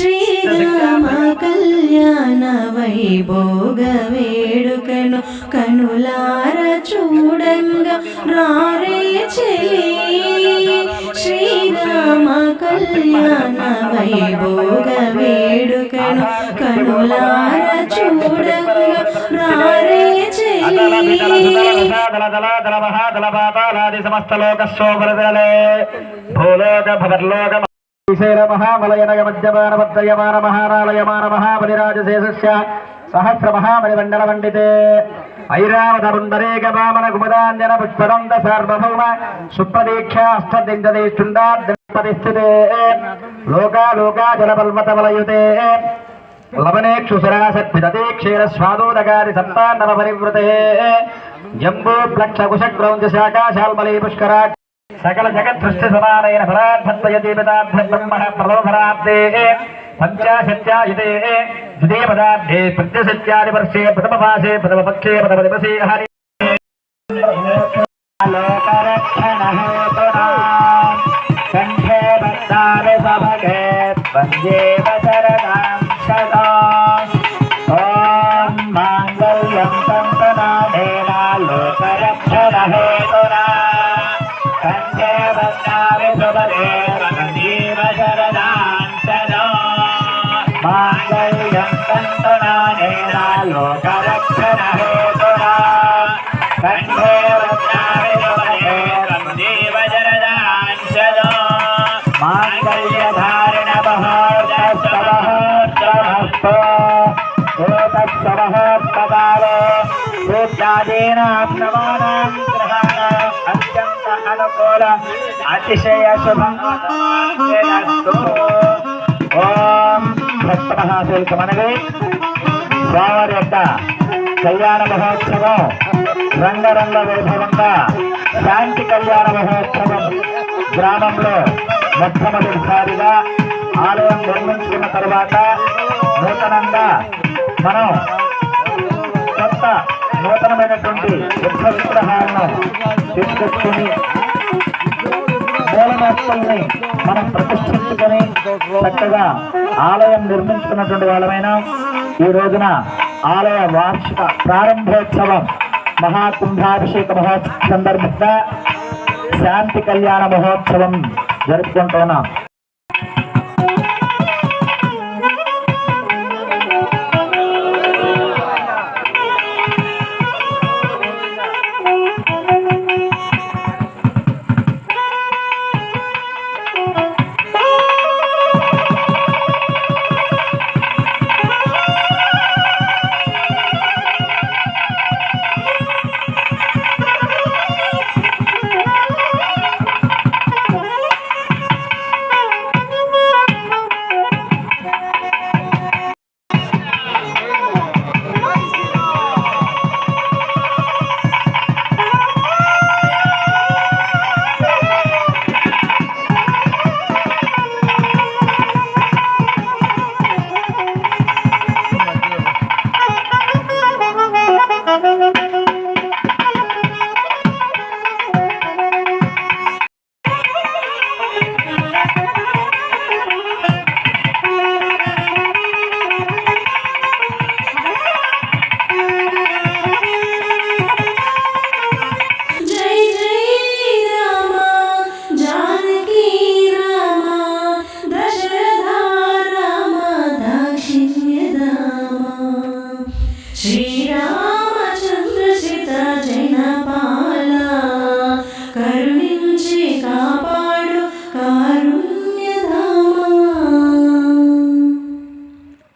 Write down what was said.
శ్రీరామ కళ్యాణ వైభోగ వేడుకను కనులార చూడంగా రారే చెలి. శ్రీరామ కళ్యాణ వైభోగ వేడుకను కనులార చూడంగా రారే చెలి. భూలోక భవర్లోక మహామలయనగ మధ్యమాన మధ్యయమాన మహారాలయమాన మహాబలిరాజశేషస్య సహస్ర మహాబలిమండల పండితే ఐరావత పుండరేక వామన కుమదాంజన పుష్పదంద సార్వభౌమ సుప్రదీక్ష అష్టదింజదేష్టుండాపరిస్థితే లోకా లోకా జలబల్మత వలయుతే లవనేక్షుశరాసత్పిదతే క్షీర స్వాదోదకారి సప్తాన్నవ పరివృతే జంబూ ప్లక్ష కుశక్రౌంజ శాకాశాల్మలీ పుష్కరా సకల జగత్సృష్టి సమానైన ఫలార్థత్వయతి పదార్థ బ్రహ్మ ప్రలోభరాబ్దే పంచాశత్యాయుతే ద్వితీయ పదార్థే ప్రత్యశత్యాది వర్షే ప్రథమ భాషే ప్రథమ పక్షే ప్రథమ దివసే హరి. మాంగళ్యం సంతనాదేన లోకరక్షణ హేతునా वंदे वन्दाविभुवने रमणीवशरदान्तनो माङ्गल्यं कन्तनानेना लोकरक्षणहेतुरा कण्ठे वन्दाविभुवने रमणीवशरदान्तनो माङ्गल्यधारणबहोदस्तवः स्तवस्तु एतत्सवः प्रदावे रुद्रादीनां అనుకూల అతిశయ శుభం ఓం భక్తమహాశీల్కమనవి స్వామివారి యొక్క కళ్యాణ మహోత్సవం రంగరంగ వైభవంగా శాంతి కళ్యాణ మహోత్సవం గ్రామంలో మొట్టమొదటిసారిగా ఆలయం నిర్మించుకున్న తర్వాత నూతనంగా మనం కొత్త నూతనమైనటువంటి వృక్ష విగ్రహాలను తీసుకొచ్చుకుని మూలమూర్తుల్ని మనం ప్రతిష్ఠించుకొని చక్కగా ఆలయం నిర్మించుకున్నటువంటి వాళ్ళమైన ఈ రోజున ఆలయ వార్షిక ప్రారంభోత్సవం మహాకుంభాభిషేక మహోత్సవ సందర్భంగా శాంతి కళ్యాణ మహోత్సవం జరుపుకుంటున్నాం She